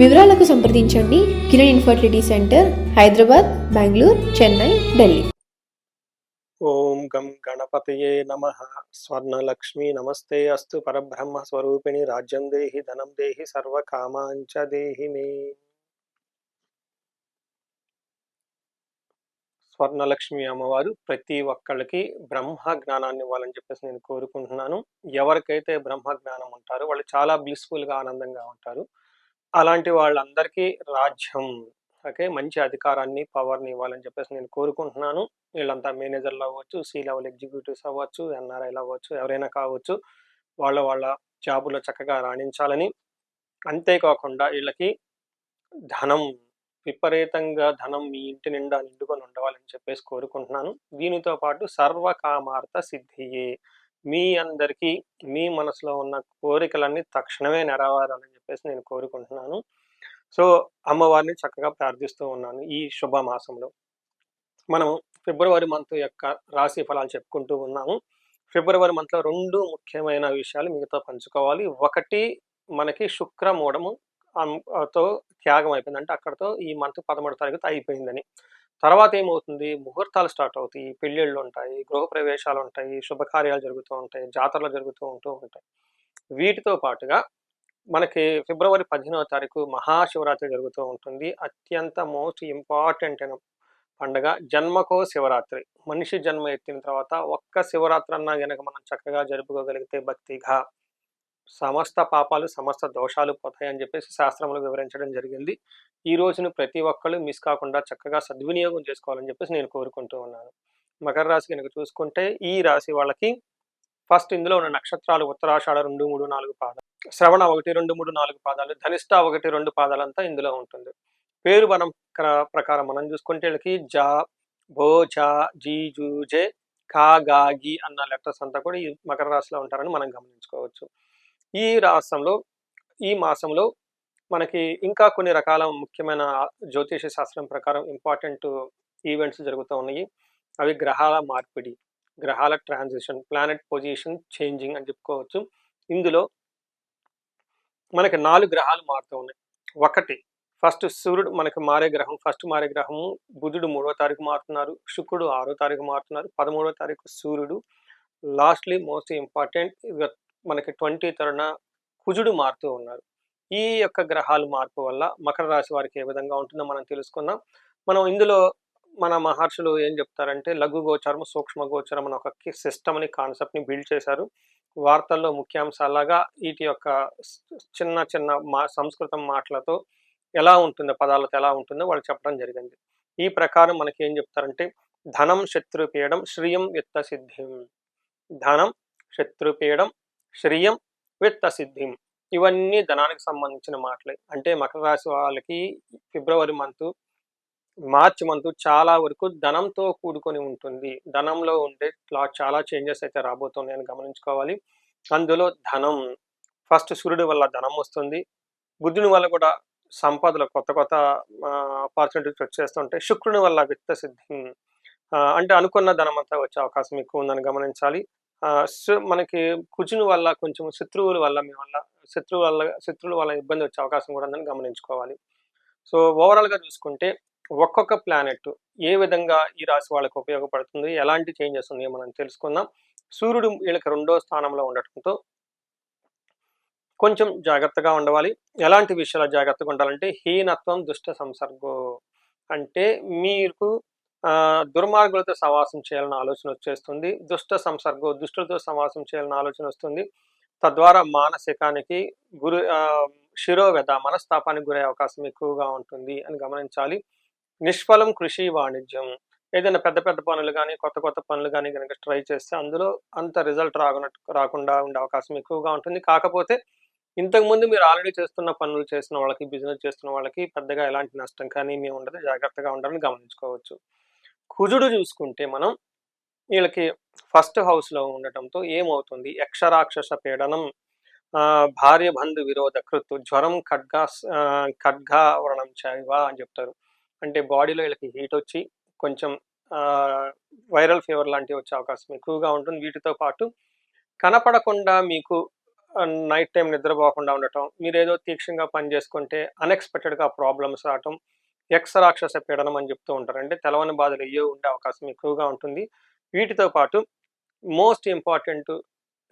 వివరాలకు సంప్రదించండి. Kiran infertility centre Hyderabad Bengaluru Chennai Delhi. ఓం గం గణపతయే నమ. స్వర్ణలక్ష్మి నమస్తే అస్తు పరబ్రహ్మ స్వరూపిణి రాజ్యం దేహి ధనం దేహి సర్వకామాంచ దేహి మే. స్వర్ణలక్ష్మి అమ్మవారు ప్రతి ఒక్కళ్ళకి బ్రహ్మ జ్ఞానాన్ని ఇవ్వాలని చెప్పేసి నేను కోరుకుంటున్నాను. ఎవరికైతే బ్రహ్మ జ్ఞానం ఉంటారో వాళ్ళు చాలా బ్లిస్ఫుల్గా గా ఆనందంగా ఉంటారు. అలాంటి వాళ్ళందరికీ రాజ్యం. ఓకే? మంచి అధికారాన్ని పవర్ని ఇవ్వాలని చెప్పేసి నేను కోరుకుంటున్నాను. వీళ్ళంతా మేనేజర్లు అవ్వచ్చు సీ లెవెల్ ఎగ్జిక్యూటివ్స్ అవ్వచ్చు ఎన్ఆర్ఐలు అవ్వచ్చు ఎవరైనా కావచ్చు వాళ్ళ వాళ్ళ జాబులో చక్కగా రాణించాలని. అంతేకాకుండా వీళ్ళకి ధనం విపరీతంగా ధనం మీ ఇంటి నిండా నిండుకొని ఉండవాలని చెప్పేసి కోరుకుంటున్నాను. దీనితో పాటు సర్వకామార్థ సిద్ధియే. మీ అందరికీ మీ మనసులో ఉన్న కోరికలన్నీ తక్షణమే నెరవేరాలని చెప్పేసి నేను కోరుకుంటున్నాను. సో అమ్మవారిని చక్కగా ప్రార్థిస్తూ ఉన్నాను ఈ శుభ మాసంలో మనం ఫిబ్రవరి మంత్ యొక్క రాశి ఫలాలు చెప్పుకుంటూ ఉన్నాము. ఫిబ్రవరి మంత్లో రెండు ముఖ్యమైన విషయాలు మీతో పంచుకోవాలి. ఒకటి మనకి శుక్రమూఢము అం- తో త్యాగం అయిపోయింది అంటే అక్కడతో ఈ మంత్ పదమూడు తారీఖుతో అయిపోయిందని. తర్వాత ఏమవుతుంది? ముహూర్తాలు స్టార్ట్ అవుతాయి పెళ్ళిళ్ళు ఉంటాయి గృహప్రవేశాలు ఉంటాయి శుభకార్యాలు జరుగుతూ ఉంటాయి జాతరలు జరుగుతూ ఉంటూ ఉంటాయి. వీటితో పాటుగా మనకి ఫిబ్రవరి పదిహేనవ తారీఖు మహాశివరాత్రి జరుగుతూ ఉంటుంది. అత్యంత మోస్ట్ ఇంపార్టెంట్ అయిన పండగ జన్మకో శివరాత్రి. మనిషి జన్మ ఎత్తిన తర్వాత ఒక్క శివరాత్రి అన్నా కనుక మనం చక్కగా జరుపుకోగలిగితే భక్తిగా సమస్త పాపాలు సమస్త దోషాలు పోతాయని చెప్పేసి శాస్త్రములు వివరించడం జరిగింది. ఈ రోజును ప్రతి ఒక్కళ్ళు మిస్ కాకుండా చక్కగా సద్వినియోగం చేసుకోవాలని చెప్పేసి నేను కోరుకుంటూ ఉన్నాను. మకర రాశి కనుక చూసుకుంటే ఈ రాశి వాళ్ళకి ఫస్ట్ ఇందులో ఉన్న నక్షత్రాలు ఉత్తరాషాఢ రెండు మూడు నాలుగు పాదాలు శ్రవణ ఒకటి రెండు మూడు నాలుగు పాదాలు ధనిష్ట ఒకటి రెండు పాదాలంతా ఇందులో ఉంటుంది. పేరు మనం ప్రకారం మనం చూసుకుంటే వీళ్ళకి జా భో జా జీ జూ జే కా గా గి అన్న లెటర్స్ అంతా కూడా ఈ మకర రాశిలో ఉంటారని మనం గమనించుకోవచ్చు. ఈ రాష్ట్రంలో ఈ మాసంలో మనకి ఇంకా కొన్ని రకాల ముఖ్యమైన జ్యోతిష శాస్త్రం ప్రకారం ఇంపార్టెంట్ ఈవెంట్స్ జరుగుతూ ఉన్నాయి. అవి గ్రహాల మార్పిడి గ్రహాల ట్రాన్సిషన్ ప్లానెట్ పొజిషన్ చేంజింగ్ అని చెప్పుకోవచ్చు. ఇందులో మనకి నాలుగు గ్రహాలు మారుతూ ఉన్నాయి. ఒకటి ఫస్ట్ సూర్యుడు మనకి మారే గ్రహం ఫస్ట్ మారే గ్రహము బుధుడు మూడో తారీఖు మారుతున్నారు శుక్రుడు ఆరో తారీఖు మారుతున్నారు పదమూడో తారీఖు సూర్యుడు. లాస్ట్లీ మోస్ట్ ఇంపార్టెంట్ మనకి ట్వంటీ తరుణ కుజుడు మారుతూ ఉన్నారు. ఈ యొక్క గ్రహాలు మార్పు వల్ల మకర రాశి వారికి ఏ విధంగా ఉంటుందో మనం తెలుసుకుందాం. మనం ఇందులో మన మహర్షులు ఏం చెప్తారంటే లఘు గోచరం సూక్ష్మ గోచరం అని ఒక సిస్టమ్ని కాన్సెప్ట్ని బిల్డ్ చేశారు. వార్తల్లో ముఖ్యాంశాలాగా వీటి యొక్క చిన్న చిన్న మా సంస్కృతం మాటలతో ఎలా ఉంటుందో పదాలతో ఎలా ఉంటుందో వాళ్ళు చెప్పడం జరిగింది. ఈ ప్రకారం మనకి ఏం చెప్తారంటే ధనం శత్రుపీడం శ్రియం విత్త సిద్ధిం. ధనం శత్రుపీయడం శ్రియం విత్త సిద్ధిం ఇవన్నీ ధనానికి సంబంధించిన మాటలే. అంటే మకర రాశి వాళ్ళకి ఫిబ్రవరి మంత్ మార్చి మంత్ చాలా వరకు ధనంతో కూడుకొని ఉంటుంది. ధనంలో ఉండే చాలా చేంజెస్ అయితే రాబోతున్నాయని గమనించుకోవాలి. అందులో ధనం ఫస్ట్ సూర్యుడి వల్ల ధనం వస్తుంది. బుద్ధుని వల్ల కూడా సంపదలు కొత్త కొత్త ఆపర్చునిటీస్ వచ్చేస్తుంటాయి శుక్రుని వల్ల విత్త సిద్ధి అంటే అనుకున్న ధనం అంతా వచ్చే అవకాశం ఎక్కువ ఉందని గమనించాలి. మనకి కుజుని వల్ల కొంచెం శత్రువుల వల్ల మీ వల్ల శత్రువు వల్ల శత్రువుల వల్ల ఇబ్బంది వచ్చే అవకాశం కూడా ఉందని గమనించుకోవాలి. సో ఓవరాల్గా చూసుకుంటే ఒక్కొక్క ప్లానెట్ ఏ విధంగా ఈ రాశి వాళ్ళకి ఉపయోగపడుతుంది ఎలాంటి చేంజెస్ ఉన్నాయో మనం తెలుసుకుందాం. సూర్యుడు వీళ్ళకి రెండో స్థానంలో ఉండటంతో కొంచెం జాగ్రత్తగా ఉండవాలి. ఎలాంటి విషయాలు జాగ్రత్తగా ఉండాలంటే హీనత్వం దుష్ట సంసర్గం అంటే మీకు దుర్మార్గులతో సమాసం చేయాలన్న ఆలోచన వచ్చేస్తుంది. దుష్ట సంసర్గం దుష్టులతో సమాసం చేయాలన్న ఆలోచన వస్తుంది. తద్వారా మానసికానికి గురి శిరోవ్యత మనస్తాపానికి గురే అవకాశం ఎక్కువగా ఉంటుంది అని గమనించాలి. నిష్ఫలం కృషి వాణిజ్యం. ఏదైనా పెద్ద పెద్ద పనులు కానీ కొత్త కొత్త పనులు కానీ కనుక ట్రై చేస్తే అందులో అంత రిజల్ట్ రాకున్నట్టు రాకుండా ఉండే అవకాశం ఎక్కువగా ఉంటుంది. కాకపోతే ఇంతకుముందు మీరు ఆల్రెడీ చేస్తున్న పనులు చేసిన వాళ్ళకి బిజినెస్ చేస్తున్న వాళ్ళకి పెద్దగా ఎలాంటి నష్టం కానీ ఏమీ ఉండదు. జాగ్రత్తగా ఉండాలని గమనించుకోవచ్చు. కుజుడు చూసుకుంటే మనం వీళ్ళకి ఫస్ట్ హౌస్లో ఉండటంతో ఏమవుతుంది? యక్షరాక్షస పీడనం భార్య బంధు విరోధ కృతు జ్వరం ఖడ్గా ఆ, ఖడ్గావరణం చైవ అని చెప్తారు. అంటే బాడీలో వీళ్ళకి హీట్ వచ్చి కొంచెం వైరల్ ఫీవర్ లాంటివి వచ్చే అవకాశం ఎక్కువగా ఉంటుంది. వీటితో పాటు కనపడకుండా మీకు నైట్ టైం నిద్రపోకుండా ఉండటం మీరు ఏదో తీక్షణంగా పని చేసుకుంటే అన్ఎక్స్పెక్టెడ్గా ప్రాబ్లమ్స్ రావటం ఎక్స్ రాక్షస పీడనం అని చెప్తూ ఉంటారు అంటే తెలవని బాధలు అయ్యే ఉండే అవకాశం ఎక్కువగా ఉంటుంది. వీటితో పాటు మోస్ట్ ఇంపార్టెంట్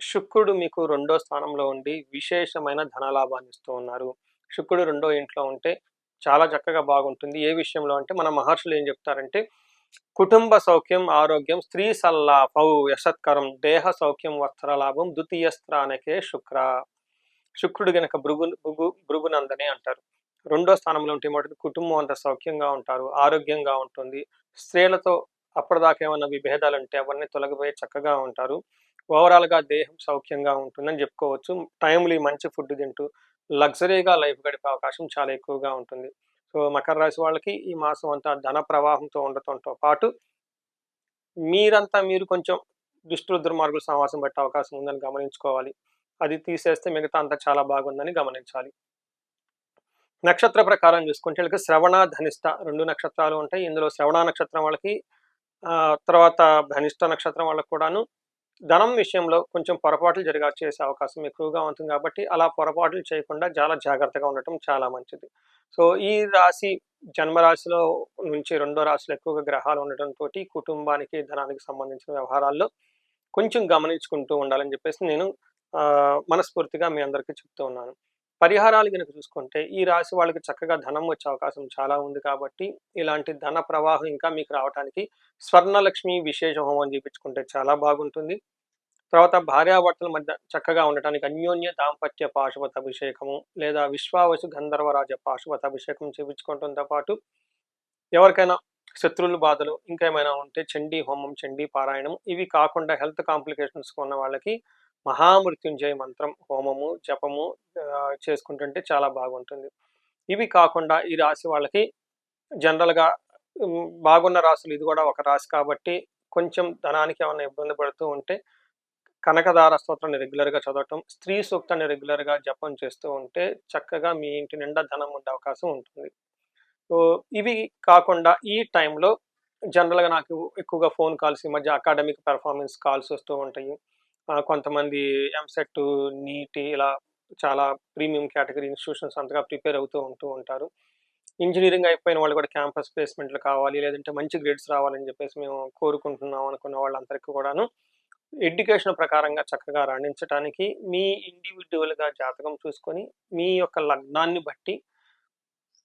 శుక్రుడు మీకు రెండో స్థానంలో ఉండి విశేషమైన ధనలాభాన్ని ఇస్తూ ఉన్నారు. శుక్రుడు రెండో ఇంట్లో ఉంటే చాలా చక్కగా బాగుంటుంది. ఏ విషయంలో అంటే మన మహర్షులు ఏం చెప్తారంటే కుటుంబ సౌఖ్యం ఆరోగ్యం స్త్రీ సల్లాభౌ యశత్కరం దేహ సౌఖ్యం వస్త్రలాభం ద్వితీయ స్థానకే శుక్ర. శుక్రుడు గనక భృగు భృగు భృగునందనే అంటారు. రెండో స్థానంలో ఉంటే ఏమంటుంది? కుటుంబం అంత సౌఖ్యంగా ఉంటారు ఆరోగ్యంగా ఉంటుంది. స్త్రీలతో అప్పటిదాకా ఏమైనా విభేదాలు ఉంటే అవన్నీ తొలగిపోయి చక్కగా ఉంటారు. ఓవరాల్గా దేహం సౌఖ్యంగా ఉంటుందని చెప్పుకోవచ్చు. టైంలీ మంచి ఫుడ్ తింటూ లగ్జరీగా లైఫ్ గడిపే అవకాశం చాలా ఎక్కువగా ఉంటుంది. సో మకర రాశి వాళ్ళకి ఈ మాసం అంతా ధన ప్రవాహంతో ఉండటంతో పాటు మీరంతా మీరు కొంచెం దుష్టుల దుర్మార్గుల సమాసం పెట్టే అవకాశం ఉందని గమనించుకోవాలి. అది తీసేస్తే మిగతా అంతా చాలా బాగుందని గమనించాలి. నక్షత్ర ప్రకారం చూసుకుంటే వీళ్ళకి శ్రవణ ధనిష్ట రెండు నక్షత్రాలు ఉంటాయి. ఇందులో శ్రవణ నక్షత్రం వాళ్ళకి తర్వాత ధనిష్ట నక్షత్రం వాళ్ళకి కూడాను ధనం విషయంలో కొంచెం పొరపాట్లు జరిగా చేసే అవకాశం ఎక్కువగా ఉంటుంది కాబట్టి అలా పొరపాట్లు చేయకుండా చాలా జాగ్రత్తగా ఉండటం చాలా మంచిది. సో ఈ రాశి జన్మరాశిలో నుంచి రెండో రాశిలో ఎక్కువగా గ్రహాలు ఉండటంతో కుటుంబానికి ధనానికి సంబంధించిన వ్యవహారాల్లో కొంచెం గమనించుకుంటూ ఉండాలని చెప్పేసి నేను మనస్ఫూర్తిగా మీ అందరికీ చెప్తూ ఉన్నాను. పరిహారాలు కనుక చూసుకుంటే ఈ రాశి వాళ్ళకి చక్కగా ధనం వచ్చే అవకాశం చాలా ఉంది కాబట్టి ఇలాంటి ధన ప్రవాహం ఇంకా మీకు రావడానికి స్వర్ణలక్ష్మి విశేష హోమం చేయించుకుంటే చాలా బాగుంటుంది. తర్వాత భార్యాభర్తల మధ్య చక్కగా ఉండటానికి అన్యోన్య దాంపత్య పాశుపత అభిషేకము లేదా విశ్వావసు గంధర్వరాజ పాశుపత అభిషేకం చేయించుకోవడంతో పాటు ఎవరికైనా శత్రువుల బాధలు ఇంకేమైనా ఉంటే చండీ హోమం చండీ పారాయణం ఇవి కాకుండా హెల్త్ కాంప్లికేషన్స్ ఉన్న వాళ్ళకి మహామృత్యుంజయ మంత్రం హోమము జపము చేసుకుంటుంటే చాలా బాగుంటుంది. ఇవి కాకుండా ఈ రాశి వాళ్ళకి జనరల్గా బాగున్న రాశులు ఇది కూడా ఒక రాశి కాబట్టి కొంచెం ధనానికి ఏమైనా ఇబ్బంది పడుతూ ఉంటే కనకదార స్తోత్రాన్ని రెగ్యులర్గా చదవటం స్త్రీ సూక్తాన్ని రెగ్యులర్గా జపం చేస్తూ ఉంటే చక్కగా మీ ఇంటి నిండా ధనం ఉండే అవకాశం ఉంటుంది. సో ఇవి కాకుండా ఈ టైంలో జనరల్గా నాకు ఎక్కువగా ఫోన్ కాల్స్ ఈ మధ్య అకాడమిక్ పెర్ఫార్మెన్స్ కాల్స్ వస్తూ ఉంటాయి. కొంతమంది ఎంసెట్ నీట్ ఇలా చాలా ప్రీమియం కేటగిరీ ఇన్స్టిట్యూషన్స్ అంతగా ప్రిపేర్ అవుతూ ఉంటూ ఉంటారు. ఇంజనీరింగ్ అయిపోయిన వాళ్ళు కూడా క్యాంపస్ ప్లేస్మెంట్లు కావాలి లేదంటే మంచి గ్రేడ్స్ రావాలని చెప్పేసి మేము కోరుకుంటున్నాం అనుకున్న వాళ్ళందరికీ కూడాను. ఎడ్యుకేషన్ ప్రకారంగా చక్కగా రాణించడానికి మీ ఇండివిజువల్గా జాతకం చూసుకొని మీ యొక్క లగ్నాన్ని బట్టి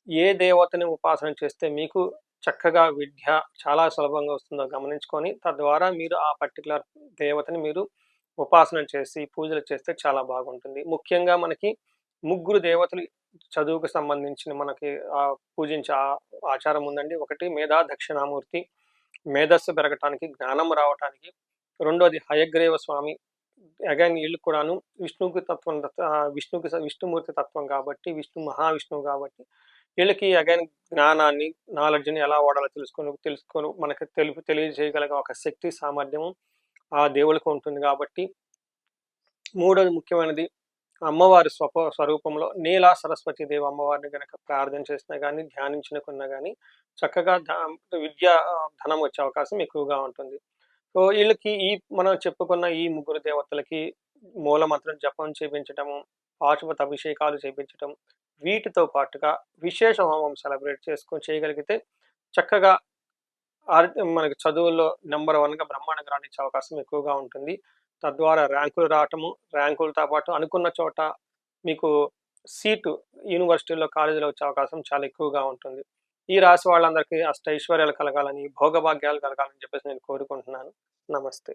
ఏ దేవతని ఉపాసన చేస్తే మీకు చక్కగా విద్య చాలా సులభంగా వస్తుందో గమనించుకొని తద్వారా మీరు ఆ పర్టికులర్ దేవతని మీరు ఉపాసన చేసి పూజలు చేస్తే చాలా బాగుంటుంది. ముఖ్యంగా మనకి ముగ్గురు దేవతలు చదువుకు సంబంధించిన మనకి ఆ పూజించే ఆచారం ఉందండి. ఒకటి మేధా దక్షిణామూర్తి. మేధస్సు పెరగటానికి జ్ఞానం రావటానికి. రెండోది హయగ్రీవ స్వామి. అగైన్ వీళ్ళు కూడాను విష్ణుకి తత్వం విష్ణుకి విష్ణుమూర్తి తత్వం కాబట్టి విష్ణు మహావిష్ణువు కాబట్టి వీళ్ళకి అగైన్ జ్ఞానాన్ని నాలెడ్జ్ని ఎలా వాడాలో తెలుసుకొని తెలుసుకొని మనకి తెలుపు తెలియజేయగలిగే ఒక శక్తి సామర్థ్యము ఆ దేవులకు ఉంటుంది కాబట్టి మూడోది ముఖ్యమైనది అమ్మవారి స్వప స్వరూపంలో నీలా సరస్వతి దేవి అమ్మవారిని కనుక ప్రార్థన చేసినా కానీ ధ్యానించినకున్నా కానీ చక్కగా ధ- విద్య ధనం వచ్చే అవకాశం ఎక్కువగా ఉంటుంది. సో వీళ్ళకి ఈ మనం చెప్పుకున్న ఈ ముగ్గురు దేవతలకి మూలమంత్రం జపం చేయించటము పాశుపత అభిషేకాలు చేయించటం వీటితో పాటుగా విశేష హోమం సెలబ్రేట్ చేసుకొని చేయగలిగితే చక్కగా ఆర్- మనకి చదువుల్లో నెంబర్ వన్గా బ్రహ్మాండంగా రాణించే అవకాశం ఎక్కువగా ఉంటుంది. తద్వారా ర్యాంకులు రావటము ర్యాంకులతో పాటు అనుకున్న చోట మీకు సీటు యూనివర్సిటీలో కాలేజీలో వచ్చే అవకాశం చాలా ఎక్కువగా ఉంటుంది. ఈ రాశి వాళ్ళందరికీ అష్టైశ్వర్యాలు కలగాలని భోగభాగ్యాలు కలగాలని చెప్పేసి నేను కోరుకుంటున్నాను. నమస్తే.